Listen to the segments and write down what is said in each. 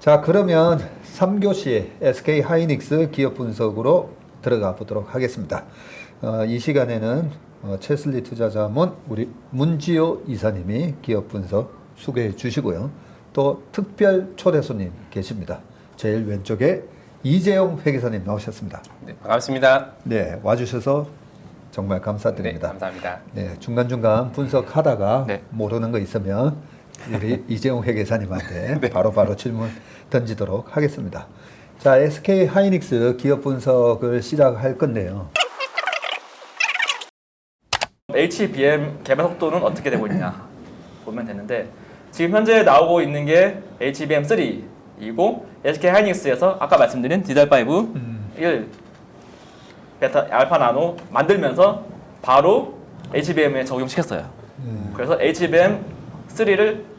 자, 그러면 3교시 SK 하이닉스 기업 분석으로 들어가 보도록 하겠습니다. 어, 이 시간에는 어, 체슬리 투자자문 우리 문지호 이사님이 기업 분석 소개해 주시고요. 또 특별 초대 손님 계십니다. 제일 왼쪽에 이재용 회계사님 나오셨습니다. 네, 반갑습니다. 네, 와주셔서 정말 네, 감사드립니다. 감사합니다. 네, 중간중간 분석하다가 네. 모르는 거 있으면 우리 이재용 회계사님한테 네. 바로바로 질문 던지도록 하겠습니다. 자, SK 하이닉스 기업 분석을 시작할 건데요. HBM 개발 속도는 어떻게 되고 있냐 보면 되는데 지금 현재 나오고 있는 게 HBM3이고 SK 하이닉스에서 아까 말씀드린 디젤 5 1 베타 알파 나노 만들면서 바로 HBM에 적용시켰어요. 음, 그래서 HBM3를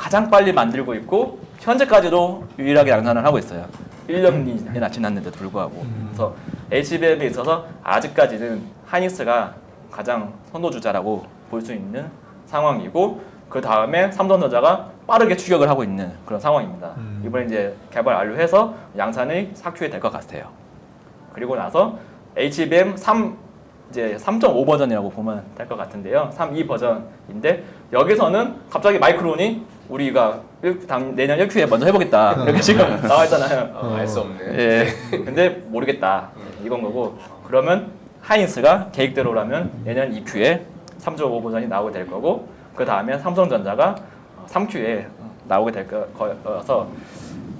가장 빨리 만들고 있고 현재까지도 유일하게 양산을 하고 있어요. 1년이나 지났는데도 불구하고 그래서 HBM에 있어서 아직까지는 하이닉스가 가장 선도주자라고 볼 수 있는 상황이고 그 다음에 삼성전자가 빠르게 추격을 하고 있는 그런 상황입니다. 음. 이번에 이제 개발 완료해서 양산이 삭큐에 될 것 같아요. 그리고 나서 HBM 3 이제 3.5 버전이라고 보면 될 것 같은데요. 3.2 버전인데 여기서는 갑자기 마이크론이 우리가 일- 당- 내년 1Q에 먼저 해보겠다 이렇게 지금 나와 있잖아요. 어, 알수 없는. 예. 근데 모르겠다 이건 거고 그러면 하이닉스가 계획대로라면 내년 2Q에 3.5 버전이 나오게 될 거고 그 다음에 삼성전자가 3Q에 나오게 될 거- 거여서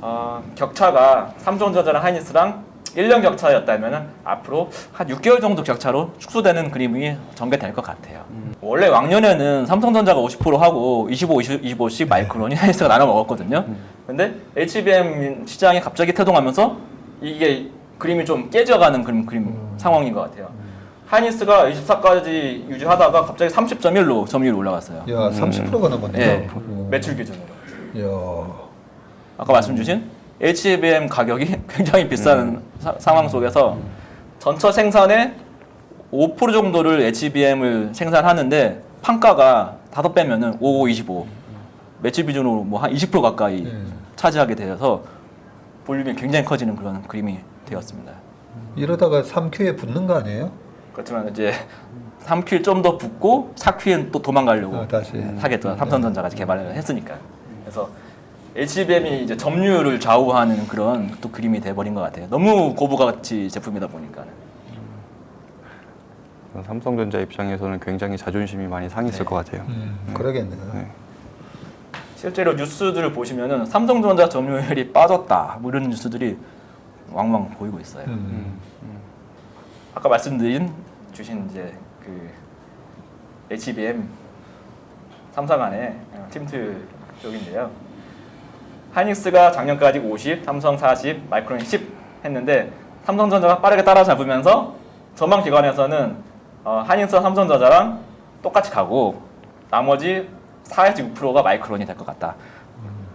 어, 격차가 삼성전자랑 하이닉스랑 1년 격차였다면 앞으로 한 6개월 정도 격차로 축소되는 그림이 전개될 것 같아요. 원래 왕년에는 삼성전자가 50% 하고 25, 20, 25씩 마이크론이 하이닉스가 나눠 먹었거든요. 근데 HBM 시장이 갑자기 태동하면서 이게 그림이 좀 깨져가는 그림, 그림 상황인 것 같아요. 하이닉스가 24까지 유지하다가 갑자기 30.1로 점유율이 올라갔어요. 야, 30%가 넘었네요. 예, 음. 매출 기준으로. 야, 아까 말씀 주신 HBM 가격이 굉장히 비싼 사- 상황 속에서 전처 생산의 5% 정도를 HBM을 생산하는데 판가가 다섯 빼면은 55, 25 매출 비중으로 뭐 한 20% 가까이 네. 차지하게 되어서 볼륨이 굉장히 커지는 그런 그림이 되었습니다. 이러다가 3Q에 붙는 거 아니에요? 그렇지만 이제 3Q 좀더 붙고 4Q엔 또 도망가려고 아, 다시. 하겠죠. 삼성전자가 개발을 했으니까. 그래서 HBM이 이제 점유율을 좌우하는 그런 또 그림이 돼버린 것 같아요. 너무 고부가치 제품이다 보니까. 삼성전자 입장에서는 굉장히 자존심이 많이 상했을 네. 것 같아요. 음, 그러겠네요. 네. 실제로 뉴스들을 보시면은 삼성전자 점유율이 빠졌다. 뭐 이런 뉴스들이 왕왕 보이고 있어요. 음. 아까 말씀드린 주신 이제 그 HBM 3사 간의 팀트 쪽인데요. 하이닉스가 작년까지 50, 삼성 40, 마이크론 10 했는데 삼성전자가 빠르게 따라잡으면서 전망 기관에서는 어, 하이닉스와 삼성전자랑 똑같이 가고 나머지 4에서 6%가 마이크론이 될 것 같다.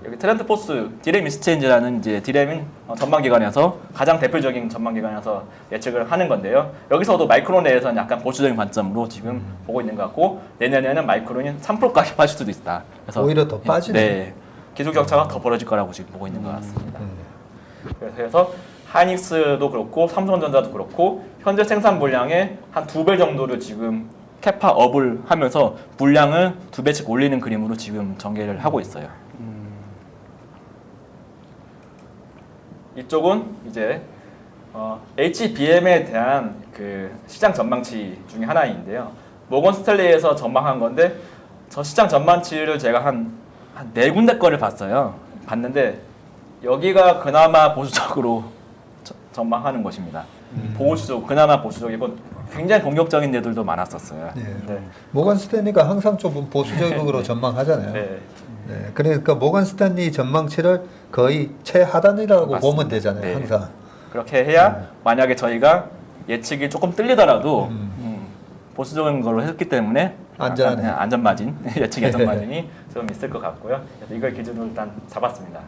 여기 트렌드 포스 디램 익스체인지라는 이제 디램인 어, 전망 기관에서 가장 대표적인 전망 기관에서 예측을 하는 건데요. 여기서도 마이크론 내에서는 약간 보수적인 관점으로 지금 보고 있는 것 같고 내년에는 마이크론이 3%까지 빠질 수도 있다. 그래서 오히려 더 빠지네. 네, 기술 격차가 더 벌어질 거라고 지금 보고 있는 것 같습니다. 네. 그래서 하이닉스도 그렇고 삼성전자도 그렇고 현재 생산 물량의 한 두 배 정도를 지금 캐파 업을 하면서 물량을 두 배씩 올리는 그림으로 지금 전개를 하고 있어요. 이쪽은 이제 어, HBM에 대한 그 시장 전망치 중에 하나인데요. 모건 스탠리에서 전망한 건데 저 시장 전망치를 제가 한 한 네 군데 거를 봤어요. 봤는데 여기가 그나마 보수적으로 저- 전망하는 것입니다. 보수적, 그나마 보수적이고 굉장히 공격적인 데들도 많았었어요. 네. 네. 모건 스탠리가 항상 좀 보수적으로 전망하잖아요. 네. 네, 그러니까 모건 스탠리 전망치를 거의 최하단이라고 맞습니다. 보면 되잖아요. 네. 항상. 그렇게 해야 만약에 저희가 예측이 조금 틀리더라도 음. 음, 보수적인 걸로 했기 때문에 그냥 안전 마진 예측 안전 마진이 좀 있을 것 같고요. 그래서 이걸 기준으로 일단 잡았습니다.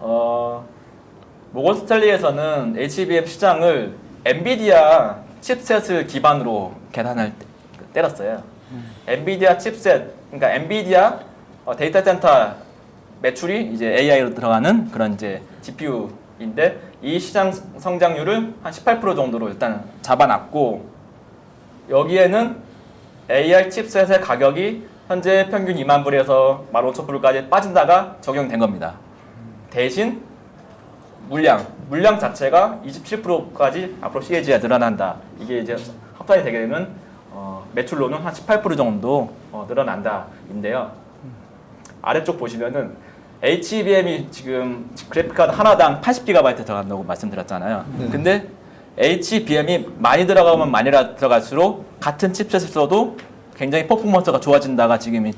어, 모건 스탠리에서는 HBM 시장을 엔비디아 칩셋을 기반으로 계산을 때렸어요. 엔비디아 칩셋, 그러니까 엔비디아 어, 데이터 센터 매출이 이제 AI로 들어가는 그런 이제 GPU인데 이 시장 성장률을 한 18% 정도로 일단 잡아놨고 여기에는 AI 칩셋의 가격이 현재 평균 2만 불에서 15,000불까지 빠진다가 적용된 겁니다. 대신 물량, 물량 자체가 27%까지 앞으로 CAG가 늘어난다. 이게 이제 합산이 되게 되면 어, 매출로는 한 18% 정도 어, 늘어난다인데요. 아래쪽 보시면은 HBM이 지금 그래픽카드 하나당 80GB 들어간다고 말씀드렸잖아요. 네. 근데 HBM이 많이 들어가면 많이 들어갈수록 같은 칩셋을 써도 굉장히 퍼포먼스가 좋아진다가 지금 이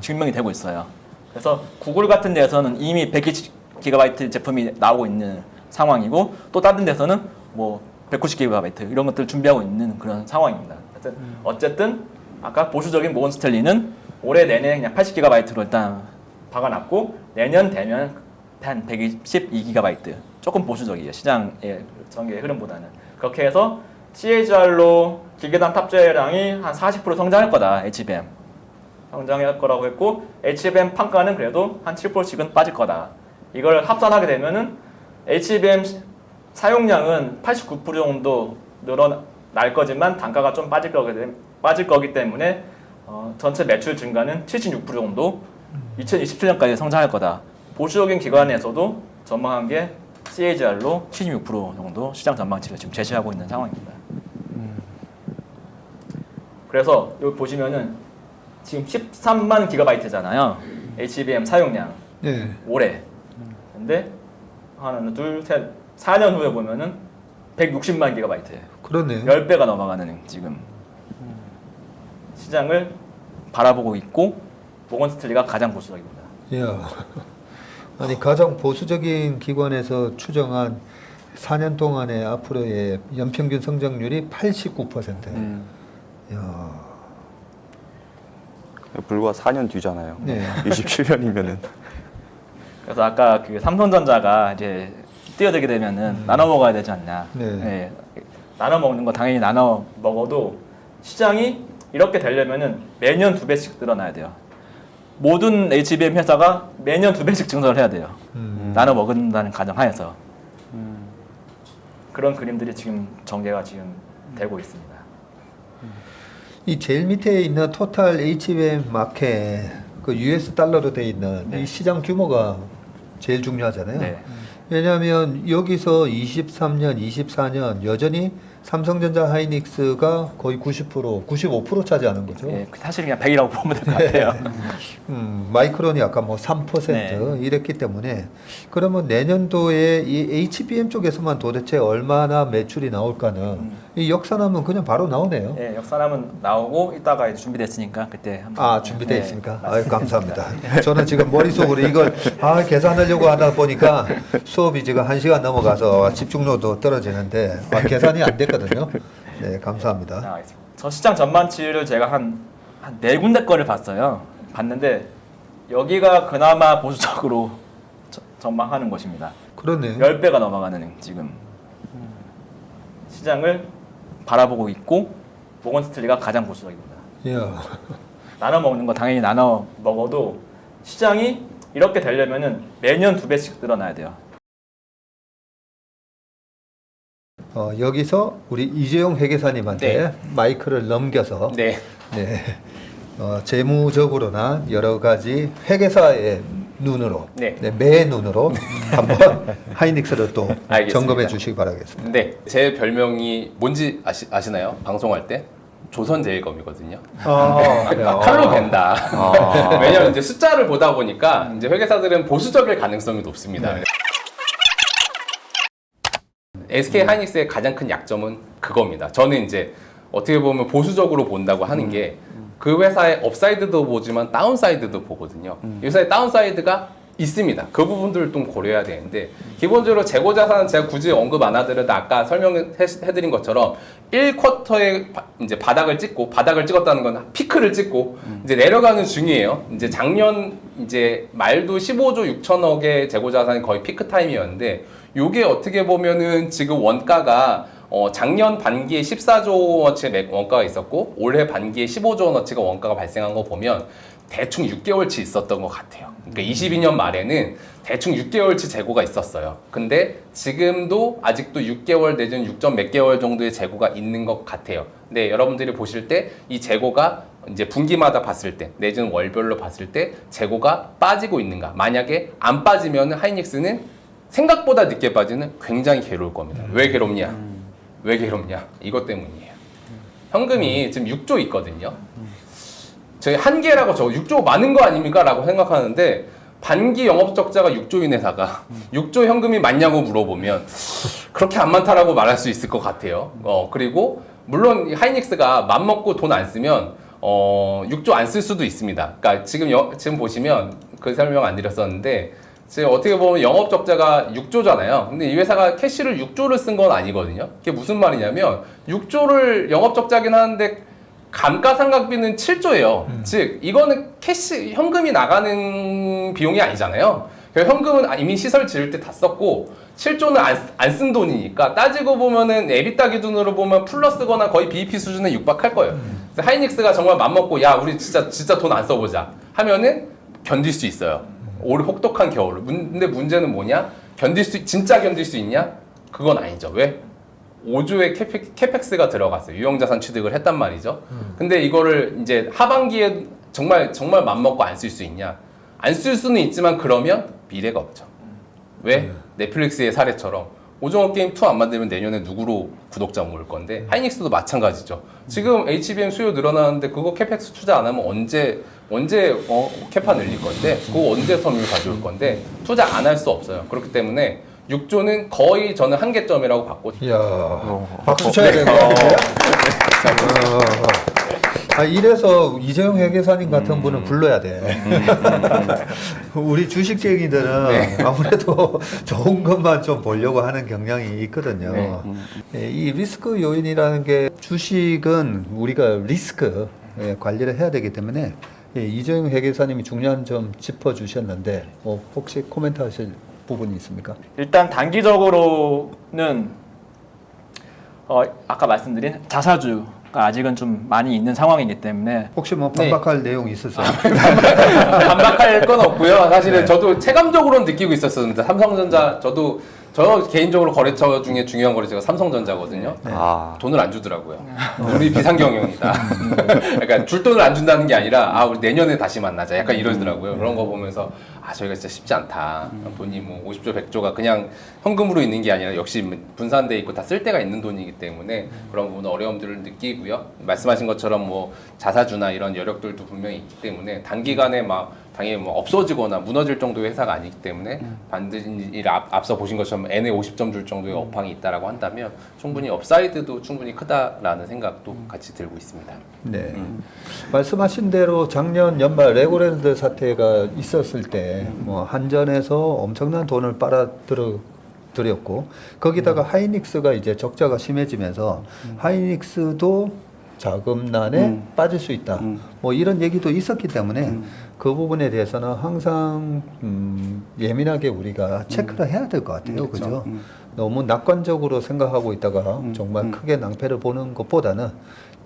증명이 되고 있어요. 그래서 구글 같은 데서는 이미 120GB 제품이 나오고 있는 상황이고 또 다른 데서는 뭐 190GB 이런 것들 을 준비하고 있는 그런 상황입니다. 하여튼 어쨌든 아까 보수적인 모건 스탠리는 올해 내내 그냥 80GB로 일단 박아놨고 내년 되면 한 112GB 조금 보수적이에요. 시장의 전개 흐름보다는. 그렇게 해서 CAGR로 기계단 탑재량이 한 40% 성장할 거다 HBM 성장할 거라고 했고 HBM 판가는 그래도 한 7%씩은 빠질 거다. 이걸 합산하게 되면은 HBM 사용량은 89% 정도 늘어날 거지만 단가가 좀 빠질 거기, 때- 빠질 거기 때문에 어, 전체 매출 증가는 76% 정도 2027년까지 성장할 거다. 보수적인 기관에서도 전망한 게 CAGR로 76% 정도 시장 전망치를 지금 제시하고 있는 상황입니다. 그래서 여기 보시면은 지금 13만 기가바이트잖아요. HBM 사용량 네. 올해. 근데 하나, 둘, 셋, 4년 후에 보면은 160만 기가바이트예요. 그러네요. 10배가 넘어가는 지금 시장을 바라보고 있고 모건 스틸리가 가장 보수적입니다. 야. 아니 가장 보수적인 기관에서 추정한 4년 동안의 앞으로의 연평균 성장률이 89%. 음. 야. 불과 4년 뒤잖아요. 네. 27년이면은 그래서 아까 그 삼성전자가 이제 뛰어들게 되면은 나눠 먹어야 되지 않냐. 네. 예. 나눠 먹는 거 당연히 나눠 먹어도 시장이 이렇게 되려면은 매년 두 배씩 늘어나야 돼요. 모든 HBM 회사가 매년 두 배씩 증설을 해야 돼요. 음. 나눠 먹는다는 가정 하에서 그런 그림들이 지금 전개가 지금 되고 있습니다. 이 제일 밑에 있는 토탈 HBM 마켓 그 US 달러로 돼 있는 네. 이 시장 규모가 제일 중요하잖아요. 네. 왜냐하면 여기서 23년, 24년 여전히 삼성전자 하이닉스가 거의 90%, 95% 차지하는 거죠. 예, 사실 그냥 100이라고 보면 될 것 같아요. 음, 마이크론이 아까 뭐 3% 네. 이랬기 때문에 그러면 내년도에 이 HBM 쪽에서만 도대체 얼마나 매출이 나올까는 이 역산하면 그냥 바로 나오네요. 예, 역사람은 나오고 이따가 이제 준비됐으니까 그때 한번 아 준비되어 예, 있습니까? 맞습니다. 아유 감사합니다. 저는 지금 머릿속으로 이걸 아 계산하려고 하다 보니까 수업이 지금 한 시간 넘어가서 집중도도 떨어지는데 아, 계산이 안 됐거든요. 네 감사합니다. 아, 알겠습니다. 저 시장 전망치를 제가 한 한 네 군데 거를 봤어요. 봤는데 여기가 그나마 보수적으로 저- 전망하는 곳입니다. 그러네. 10배가 넘어가는 지금 시장을 바라보고 있고 모건 스틸리가 가장 보수적입니다. 야, 나눠 먹는 거 당연히 나눠 먹어도 시장이 이렇게 되려면은 매년 두 배씩 늘어나야 돼요. 어, 여기서 우리 이재용 회계사님한테 네. 마이크를 넘겨서 네. 네. 어, 재무적으로나 여러 가지 회계사의 눈으로, 네. 매 눈으로 한번 하이닉스를 또 알겠습니다. 점검해 주시기 바라겠습니다. 네. 제 별명이 뭔지 아시, 아시나요? 방송할 때? 조선제일검이거든요. 아, 칼로 벤다. 왜냐면 이제 숫자를 보다 보니까 이제 회계사들은 보수적일 가능성이 높습니다. SK 하이닉스의 가장 큰 약점은 그겁니다. 저는 이제 어떻게 보면 보수적으로 본다고 하는 게 그 회사의 업사이드도 보지만 다운사이드도 보거든요. 이 회사의 다운사이드가 있습니다. 그 부분들을 좀 고려해야 되는데 기본적으로 재고 자산은 제가 굳이 언급 안 하더라도 아까 설명해드린 것처럼 1쿼터에 이제 바닥을 찍고 바닥을 찍었다는 건 피크를 찍고 이제 내려가는 중이에요. 이제 작년 이제 말도 15조 6천억의 재고 자산이 거의 피크 타임이었는데 요게 어떻게 보면은 지금 원가가 어, 작년 반기에 14조 원어치의 맥- 원가가 있었고 올해 반기에 15조 원어치가 원가가 발생한 거 보면 대충 6개월치 있었던 것 같아요. 그러니까 22년 말에는 대충 6개월치 재고가 있었어요. 근데 지금도 아직도 6개월 내지는 6점 몇 개월 정도의 재고가 있는 것 같아요. 근데 여러분들이 보실 때 이 재고가 이제 분기마다 봤을 때 내지는 월별로 봤을 때 재고가 빠지고 있는가? 만약에 안 빠지면 하이닉스는 생각보다 늦게 빠지는 굉장히 괴로울 겁니다. 왜 괴롭냐? 왜 괴롭냐? 이것 때문이에요. 현금이 지금 6조 있거든요. 저희 한계라고 저 6조 많은 거 아닙니까? 라고 생각하는데 반기 영업 적자가 6조인 회사가 6조 현금이 많냐고 물어보면 그렇게 안 많다라고 말할 수 있을 것 같아요. 어, 그리고 물론 이 하이닉스가 맘 먹고 돈 안 쓰면 어, 6조 안 쓸 수도 있습니다. 그러니까 지금 여- 지금 보시면 그 설명 안 드렸었는데 지금 어떻게 보면 영업 적자가 6조잖아요. 근데 이 회사가 캐시를 6조를 쓴 건 아니거든요. 그게 무슨 말이냐면 6조를 영업 적자긴 하는데 감가상각비는 7조예요. 즉 이거는 캐시 현금이 나가는 비용이 아니잖아요. 현금은 이미 시설 지을 때 다 썼고 7조는 안 쓴 돈이니까 따지고 보면은 에비타 기준으로 보면 플러스거나 거의 BEP 수준에 육박할 거예요. 그래서 하이닉스가 정말 맘 먹고 야 우리 진짜 진짜 돈 안 써보자 하면은 견딜 수 있어요. 올 혹독한 겨울을. 문- 근데 문제는 뭐냐? 견딜 수 진짜 견딜 수 있냐? 그건 아니죠. 왜? 5조의 캐펙, 캐펙스가 들어갔어요. 유형자산 취득을 했단 말이죠. 근데 이거를 이제 하반기에 정말 정말 맘먹고 안 쓸 수 있냐? 안 쓸 수는 있지만 그러면 미래가 없죠. 왜? 넷플릭스의 사례처럼 오징어 게임 2 안 만들면 내년에 누구로 구독자 모을 건데 하이닉스도 마찬가지죠. 지금 HBM 수요 늘어나는데 그거 캐펙스 투자 안 하면 언제 언제 어, 캐파 늘릴 건데 그거 언제 선율 가져올 건데 투자 안 할 수 없어요. 그렇기 때문에 6조는 거의 저는 한계점이라고 봤고 이야, 박수 쳐야 되는 거 같은데요? 어, 아, 이래서 이재용 회계사님 같은 분은 불러야 돼. 우리 주식쟁이들은 아무래도 좋은 것만 좀 보려고 하는 경향이 있거든요. 네. 예, 이 리스크 요인이라는 게 주식은 우리가 리스크 예, 관리를 해야 되기 때문에 예, 이재용 회계사님이 중요한 점 짚어주셨는데 뭐 혹시 코멘트 하실 부분이 있습니까? 일단 단기적으로는 어, 아까 말씀드린 자사주 가 아직은 좀 많이 있는 상황이기 때문에 혹시 뭐 네. 반박할 내용 있으세요? 반박할 건 없고요. 사실은 저도 체감적으로는 느끼고 있었습니다. 삼성전자 저도 저 개인적으로 거래처 중에 중요한 거래처가 삼성전자거든요. 아, 돈을 안 주더라고요. 우리 비상경영이다. 그러니까 줄 돈을 안 준다는 게 아니라 아 우리 내년에 다시 만나자. 약간 이러더라고요. 그런 거 보면서 아 저희가 진짜 쉽지 않다. 돈이 뭐 50조 100조가 그냥 현금으로 있는 게 아니라 역시 분산돼 있고 다 쓸 데가 있는 돈이기 때문에 그런 부분 어려움들을 느끼고요. 말씀하신 것처럼 뭐 자사주나 이런 여력들도 분명히 있기 때문에 단기간에 막 당연히 뭐 없어지거나 무너질 정도의 회사가 아니기 때문에 반드시 이 앞, 앞서 보신 것처럼 N에 50점 줄 정도의 업황이 있다라고 한다면 충분히 업사이드도 충분히 크다라는 생각도 같이 들고 있습니다. 네. 말씀하신 대로 작년 연말 레고랜드 사태가 있었을 때 뭐 한전에서 엄청난 돈을 빨아들여 들였고 거기다가 하이닉스가 이제 적자가 심해지면서 하이닉스도 자금난에 음. 빠질 수 있다. 음. 뭐 이런 얘기도 있었기 때문에 그 부분에 대해서는 항상 음, 예민하게 우리가 체크를 해야 될 것 같아요. 그렇죠. 그죠? 음. 너무 낙관적으로 생각하고 있다가 음, 정말 음. 크게 낭패를 보는 것보다는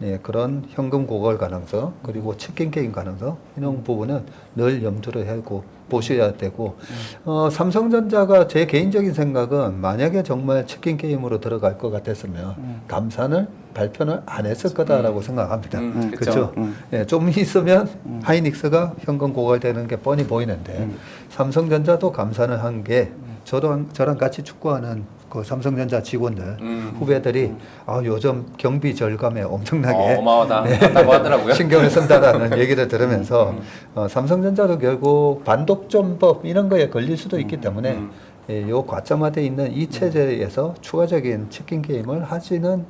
예, 그런 현금 고갈 가능성 그리고 치킨 게임 가능성 이런 부분은 늘 염두를 하고 보셔야 되고 어, 삼성전자가 제 개인적인 생각은 만약에 정말 치킨 게임으로 들어갈 것 같았으면 감산을 발표를 안 했을 거다라고 생각합니다. 음, 그쵸. 그렇죠. 음. 예, 좀 있으면 하이닉스가 현금 고갈되는 게 뻔히 보이는데 삼성전자도 감산을 한 게 저랑 저랑 같이 축구하는 그 삼성전자 직원들 음. 후배들이 아 요즘 경비 절감에 엄청나게 어, 어마어마하다 고 하더라고요. 신경을 쓴다라는 얘기를 들으면서 어, 삼성전자도 결국 반독점법 이런 거에 걸릴 수도 있기 때문에 음. 예, 요 과점화돼 있는 이 체제에서 추가적인 치킨 게임을 하지는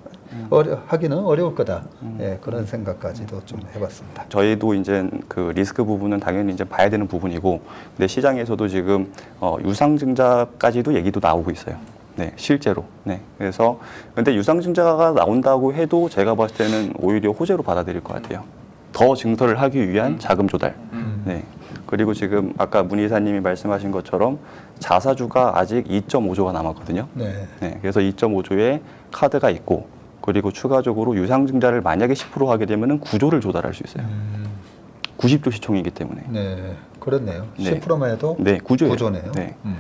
어려, 하기는 어려울 거다. 예, 그런 생각까지도 좀 해봤습니다. 저희도 이제 그 리스크 부분은 당연히 이제 봐야 되는 부분이고, 근데 시장에서도 지금 어, 유상증자까지도 얘기도 나오고 있어요. 네, 실제로. 네, 그래서 근데 유상증자가 나온다고 해도 제가 봤을 때는 오히려 호재로 받아들일 것 같아요. 더 증설을 하기 위한 자금 조달. 음. 네. 그리고 지금 아까 문 이사님이 말씀하신 것처럼 자사주가 아직 2.5조가 남았거든요. 네. 네, 그래서 2.5조의 카드가 있고 그리고 추가적으로 유상증자를 만약에 10% 하게 되면은 9조를 조달할 수 있어요. 음, 90조 시총이기 때문에 네, 그렇네요. 네. 10%만 해도 네 구조예요. 구조네요. 네. 음.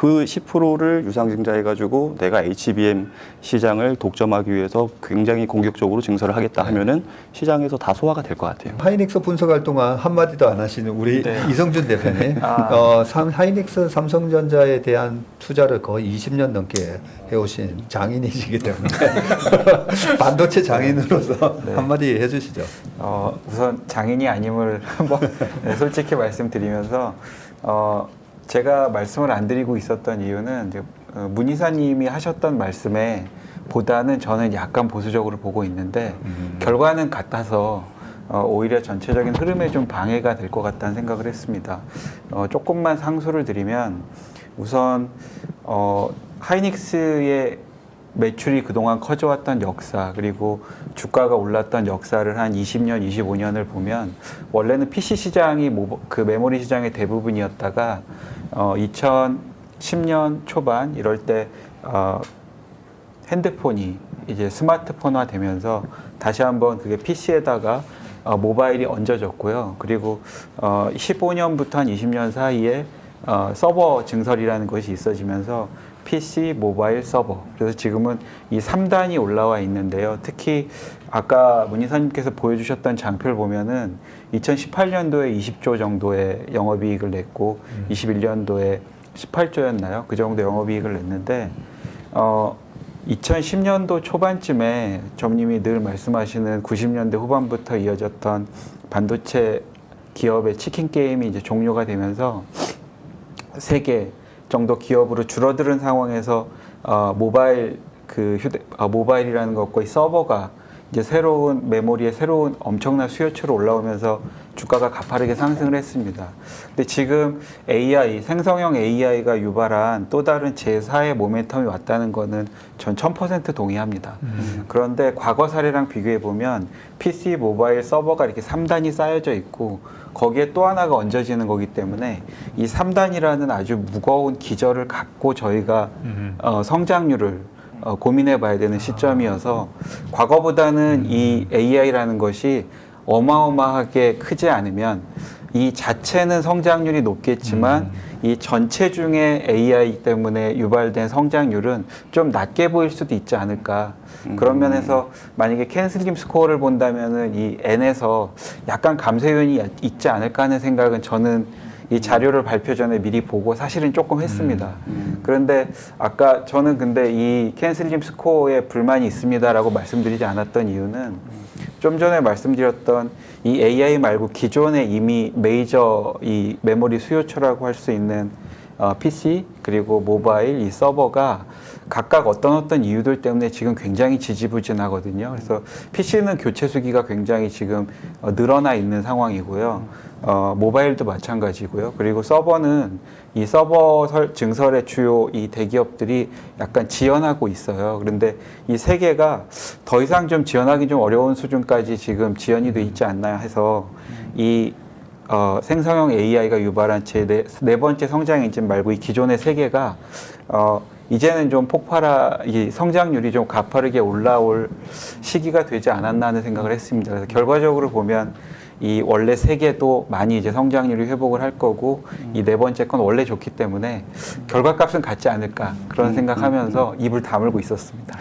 그 10%를 유상증자해가지고 내가 HBM 시장을 독점하기 위해서 굉장히 공격적으로 증설을 하겠다 하면은 시장에서 다 소화가 될 것 같아요. 하이닉스 분석할 동안 한마디도 안 하시는 우리 네. 이성준 대표님. 아. 어, 삼, 하이닉스 삼성전자에 대한 투자를 거의 20년 넘게 해오신 장인이시기 때문에 반도체 장인으로서 네. 한마디 해주시죠. 어, 우선 장인이 아님을 한번 네, 솔직히 말씀드리면서 어, 제가 말씀을 안 드리고 있었던 이유는 어, 문 이사님이 하셨던 말씀에 보다는 저는 약간 보수적으로 보고 있는데 결과는 같아서 어, 오히려 전체적인 흐름에 좀 방해가 될 것 같다는 생각을 했습니다. 어, 조금만 상수를 드리면 우선 어, 하이닉스의 매출이 그동안 커져왔던 역사 그리고 주가가 올랐던 역사를 한 20년, 25년을 보면 원래는 PC 시장이 그 메모리 시장의 대부분이었다가 어, 2010년 초반 이럴 때 어, 핸드폰이 이제 스마트폰화 되면서 다시 한번 그게 PC에다가 어, 모바일이 얹어졌고요. 그리고 어, 15년부터 한 20년 사이에 어, 서버 증설이라는 것이 있어지면서 PC, 모바일, 서버. 그래서 지금은 이 3단이 올라와 있는데요. 특히 아까 문 이사님께서 보여주셨던 장표를 보면은 2018년도에 20조 정도의 영업이익을 냈고 21년도에 18조였나요? 그 정도 영업이익을 냈는데 어, 2010년도 초반쯤에 점님이 늘 말씀하시는 90년대 후반부터 이어졌던 반도체 기업의 치킨 게임이 이제 종료가 되면서 세개 정도 기업으로 줄어드는 상황에서 어, 모바일 그 휴대 어, 모바일이라는 것과 이 서버가 이제 새로운 메모리에 새로운 엄청난 수요처로 올라오면서 주가가 가파르게 상승을 했습니다. 근데 지금 AI 생성형 AI가 유발한 또 다른 제4의 모멘텀이 왔다는 거는 전 1000% 동의합니다. 그런데 과거 사례랑 비교해 보면 PC, 모바일, 서버가 이렇게 3단이 쌓여져 있고 거기에 또 하나가 얹어지는 거기 때문에 이 3단이라는 아주 무거운 기저를 갖고 저희가 어, 성장률을 어, 고민해 봐야 되는 시점이어서 과거보다는 이 AI라는 것이 어마어마하게 크지 않으면 이 자체는 성장률이 높겠지만 이 전체 중에 AI 때문에 유발된 성장률은 좀 낮게 보일 수도 있지 않을까. 그런 면에서 만약에 캔슬림 스코어를 본다면은 이 N에서 약간 감소 요인이 있지 않을까 하는 생각은 저는 이 자료를 발표 전에 미리 보고 사실은 조금 했습니다. 그런데 아까 저는 근데 이 캔슬림 스코어에 불만이 있습니다라고 말씀드리지 않았던 이유는 좀 전에 말씀드렸던 이 AI 말고 기존에 이미 메이저 이 메모리 수요처라고 할 수 있는 어, PC 그리고 모바일 이 서버가 각각 어떤 어떤 이유들 때문에 지금 굉장히 지지부진하거든요. 그래서 PC는 교체 수기가 굉장히 지금 어, 늘어나 있는 상황이고요. 어, 모바일도 마찬가지고요. 그리고 서버는 이 서버 설, 증설의 주요 이 대기업들이 약간 지연하고 있어요. 그런데 이 세 개가 더 이상 좀 지연하기 좀 어려운 수준까지 지금 지연이 돼 있지 않나 해서 이 어, 생성형 AI가 유발한 제 네, 네 번째 성장 엔진 말고 이 기존의 세 개가 어, 이제는 좀 폭발하 이 성장률이 좀 가파르게 올라올 시기가 되지 않았나 하는 생각을 했습니다. 그래서 결과적으로 보면 이 원래 세 개도 많이 이제 성장률이 회복을 할 거고 이네 번째 건 원래 좋기 때문에 결과값은 같지 않을까 그런 생각하면서 입을 다물고 있었습니다.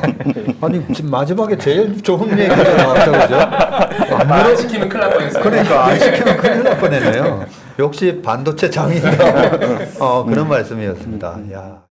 아니 지금 마지막에 제일 좋은 얘기가 나왔다 그죠? 안말 물어- 시키면 큰일 날 뻔했어요. 그러니까 안 시키면 큰일 날 뻔했네요. 역시 반도체 장인다. 어, 그런 말씀이었습니다. 야.